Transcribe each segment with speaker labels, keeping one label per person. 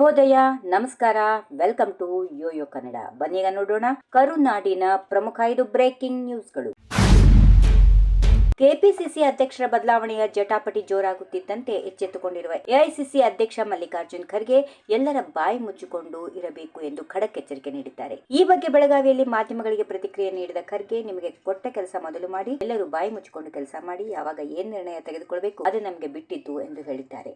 Speaker 1: ಶುಭೋದಯ ನಮಸ್ಕಾರ. Welcome to Yoyo Kannada ಬನ್ನೀಗ ನೋಡೋಣ ಕರುನಾಡಿನ ಪ್ರಮುಖ ಐದು ಬ್ರೇಕಿಂಗ್ ನ್ಯೂಸ್ಗಳು ಕೆಪಿಸಿಸಿ ಅಧ್ಯಕ್ಷರ ಬದಲಾವಣೆಯ ಜಟಾಪಟಿ ಜೋರಾಗುತ್ತಿದ್ದಂತೆ ಎಚ್ಚೆತ್ತುಕೊಂಡಿರುವ ಎಐಸಿಸಿ ಅಧ್ಯಕ್ಷ ಮಲ್ಲಿಕಾರ್ಜುನ್ ಖರ್ಗೆ ಎಲ್ಲರ ಬಾಯಿ ಮುಚ್ಚಿಕೊಂಡು ಇರಬೇಕು ಎಂದು ಖಡಕ್ ಎಚ್ಚರಿಕೆ ನೀಡಿದ್ದಾರೆ. ಈ ಬಗ್ಗೆ ಬೆಳಗಾವಿಯಲ್ಲಿ ಮಾಧ್ಯಮಗಳಿಗೆ ಪ್ರತಿಕ್ರಿಯೆ ನೀಡಿದ ಖರ್ಗೆ, ನಿಮಗೆ ಕೊಟ್ಟ ಕೆಲಸ ಮೊದಲು ಮಾಡಿ, ಎಲ್ಲರೂ ಬಾಯಿ ಮುಚ್ಚಿಕೊಂಡು ಕೆಲಸ ಮಾಡಿ, ಯಾವಾಗ ಏನ್ ನಿರ್ಣಯ ತೆಗೆದುಕೊಳ್ಬೇಕು ಅದು ನಮಗೆ ಬಿಟ್ಟಿದ್ದು ಎಂದು ಹೇಳಿದ್ದಾರೆ.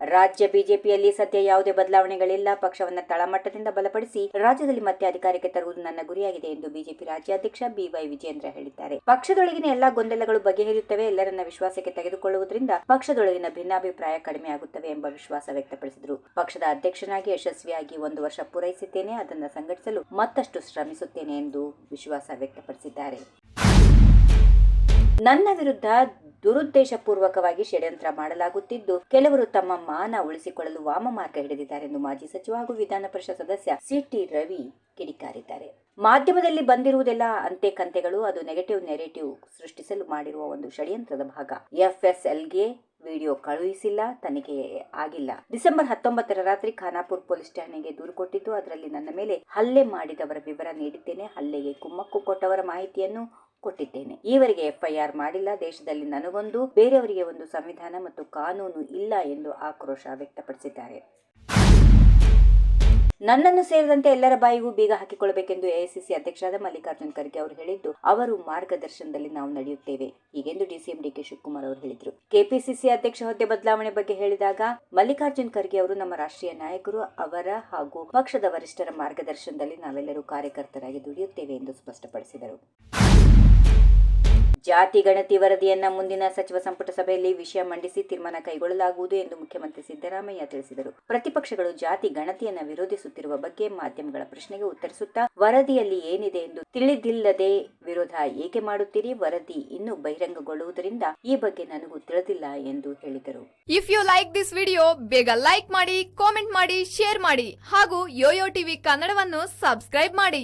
Speaker 1: ರಾಜ್ಯ ಬಿಜೆಪಿಯಲ್ಲಿ ಸದ್ಯ ಯಾವುದೇ ಬದಲಾವಣೆಗಳಿಲ್ಲ. ಪಕ್ಷವನ್ನು ತಳಮಟ್ಟದಿಂದ ಬಲಪಡಿಸಿ ರಾಜ್ಯದಲ್ಲಿ ಮತ್ತೆ ಅಧಿಕಾರಕ್ಕೆ ತರುವುದು ನನ್ನ ಗುರಿಯಾಗಿದೆ ಎಂದು ಬಿಜೆಪಿ ರಾಜ್ಯಾಧ್ಯಕ್ಷ ಬಿವೈ ವಿಜೇಂದ್ರ ಹೇಳಿದ್ದಾರೆ. ಪಕ್ಷದೊಳಗಿನ ಎಲ್ಲಾ ಗೊಂದಲಗಳು ಬಗೆಹರಿಯುತ್ತವೆ. ಎಲ್ಲರನ್ನ ವಿಶ್ವಾಸಕ್ಕೆ ತೆಗೆದುಕೊಳ್ಳುವುದರಿಂದ ಪಕ್ಷದೊಳಗಿನ ಭಿನ್ನಾಭಿಪ್ರಾಯ ಕಡಿಮೆಯಾಗುತ್ತವೆ ಎಂಬ ವಿಶ್ವಾಸ ವ್ಯಕ್ತಪಡಿಸಿದರು. ಪಕ್ಷದ ಅಧ್ಯಕ್ಷನಾಗಿ ಯಶಸ್ವಿಯಾಗಿ ಒಂದು ವರ್ಷ ಪೂರೈಸಿದ್ದೇನೆ. ಅದನ್ನು ಸಂಘಟಿಸಲು ಮತ್ತಷ್ಟು ಶ್ರಮಿಸುತ್ತೇನೆ ಎಂದು ವಿಶ್ವಾಸ ವ್ಯಕ್ತಪಡಿಸಿದ್ದಾರೆ. ನನ್ನ ವಿರುದ್ಧ ದುರುದ್ದೇಶಪೂರ್ವಕವಾಗಿ ಷಡ್ಯಂತ್ರ ಮಾಡಲಾಗುತ್ತಿದ್ದು, ಕೆಲವರು ತಮ್ಮ ಮಾನ ಉಳಿಸಿಕೊಳ್ಳಲು ವಾಮ ಮಾರ್ಗ ಹಿಡಿದಿದ್ದಾರೆ ಎಂದು ಮಾಜಿ ಸಚಿವ ಹಾಗೂ ವಿಧಾನ ಪರಿಷತ್ ಸದಸ್ಯ ಸಿಟಿ ರವಿ ಕಿಡಿಕಾರಿದ್ದಾರೆ. ಮಾಧ್ಯಮದಲ್ಲಿ ಬಂದಿರುವುದೆಲ್ಲ ಅಂತೆ ಕಂತೆಗಳು, ಅದು ನೆಗೆಟಿವ್ ನೆರೆಟಿವ್ ಸೃಷ್ಟಿಸಲು ಮಾಡಿರುವ ಒಂದು ಷಡ್ಯಂತ್ರದ ಭಾಗ. ಎಫ್ಎಸ್ಎಲ್ಗೆ ವಿಡಿಯೋ ಕಳುಹಿಸಿಲ್ಲ, ತನಿಖೆ ಆಗಿಲ್ಲ. ಡಿಸೆಂಬರ್ ಹತ್ತೊಂಬತ್ತರ ರಾತ್ರಿ ಖಾನಾಪುರ್ ಪೊಲೀಸ್ ಠಾಣೆಗೆ ದೂರು ಕೊಟ್ಟಿದ್ದು, ಅದರಲ್ಲಿ ನನ್ನ ಮೇಲೆ ಹಲ್ಲೆ ಮಾಡಿದವರ ವಿವರ ನೀಡಿದ್ದೇನೆ. ಹಲ್ಲೆಗೆ ಕುಮ್ಮಕ್ಕು ಕೊಟ್ಟವರ ಮಾಹಿತಿಯನ್ನು ಕೊಟ್ಟಿದ್ದೇನೆ. ಈವರೆಗೆ ಎಫ್ಐಆರ್ ಮಾಡಿಲ್ಲ. ದೇಶದಲ್ಲಿ ನನಗೊಂದು, ಬೇರೆಯವರಿಗೆ ಒಂದು ಸಂವಿಧಾನ ಮತ್ತು ಕಾನೂನು ಇಲ್ಲ ಎಂದು ಆಕ್ರೋಶ ವ್ಯಕ್ತಪಡಿಸಿದ್ದಾರೆ. ನನ್ನನ್ನು ಸೇರಿದಂತೆ ಎಲ್ಲರ ಬಾಯಿಗೂ ಬೀಗ ಹಾಕಿಕೊಳ್ಳಬೇಕೆಂದು ಎಐಸಿಸಿ ಅಧ್ಯಕ್ಷರಾದ ಮಲ್ಲಿಕಾರ್ಜುನ್ ಖರ್ಗೆ ಅವರು ಹೇಳಿದ್ದು, ಅವರು ಮಾರ್ಗದರ್ಶನದಲ್ಲಿ ನಾವು ನಡೆಯುತ್ತೇವೆ. ಹೀಗೆಂದು ಡಿಸಿಎಂ ಡಿಕೆ ಶಿವಕುಮಾರ್ ಅವರು ಹೇಳಿದರು. ಕೆಪಿಸಿಸಿ ಅಧ್ಯಕ್ಷ ಹುದ್ದೆ ಬದಲಾವಣೆ ಬಗ್ಗೆ ಹೇಳಿದಾಗ, ಮಲ್ಲಿಕಾರ್ಜುನ್ ಖರ್ಗೆ ಅವರು ನಮ್ಮ ರಾಷ್ಟ್ರೀಯ ನಾಯಕರು, ಅವರ ಹಾಗೂ ಪಕ್ಷದ ವರಿಷ್ಠರ ಮಾರ್ಗದರ್ಶನದಲ್ಲಿ ನಾವೆಲ್ಲರೂ ಕಾರ್ಯಕರ್ತರಾಗಿ ದುಡಿಯುತ್ತೇವೆ ಎಂದು ಸ್ಪಷ್ಟಪಡಿಸಿದರು. ಜಾತಿ, ಗಣತಿ ವರದಿಯನ್ನ ಮುಂದಿನ ಸಚಿವ ಸಂಪುಟ ಸಭೆಯಲ್ಲಿ ವಿಷಯ ಮಂಡಿಸಿ ತೀರ್ಮಾನ ಕೈಗೊಳ್ಳಲಾಗುವುದು ಎಂದು ಮುಖ್ಯಮಂತ್ರಿ ಸಿದ್ದರಾಮಯ್ಯ ತಿಳಿಸಿದರು. ಪ್ರತಿಪಕ್ಷಗಳು ಜಾತಿ, ಗಣತಿಯನ್ನ ವಿರೋಧಿಸುತ್ತಿರುವ ಬಗ್ಗೆ ಮಾಧ್ಯಮಗಳ ಪ್ರಶ್ನೆಗೆ ಉತ್ತರಿಸುತ್ತಾ, ವರದಿಯಲ್ಲಿ ಏನಿದೆ ಎಂದು ತಿಳಿದಿಲ್ಲದೆ ವಿರೋಧ ಏಕೆ ಮಾಡುತ್ತೀರಿ? ವರದಿ ಇನ್ನೂ ಬಹಿರಂಗಗೊಳ್ಳುವುದರಿಂದ ಈ ಬಗ್ಗೆ ನನಗೂ ತಿಳಿದಿಲ್ಲ ಎಂದು ಹೇಳಿದರು.
Speaker 2: If you like this video ಬೇಗ ಲೈಕ್ ಮಾಡಿ ಕಾಮೆಂಟ್ ಮಾಡಿ ಶೇರ್ ಮಾಡಿ ಹಾಗೂ ಯೋಯೋ ಟಿವಿ ಕನ್ನಡವನ್ನು ಸಬ್ಸ್ಕ್ರೈಬ್ ಮಾಡಿ.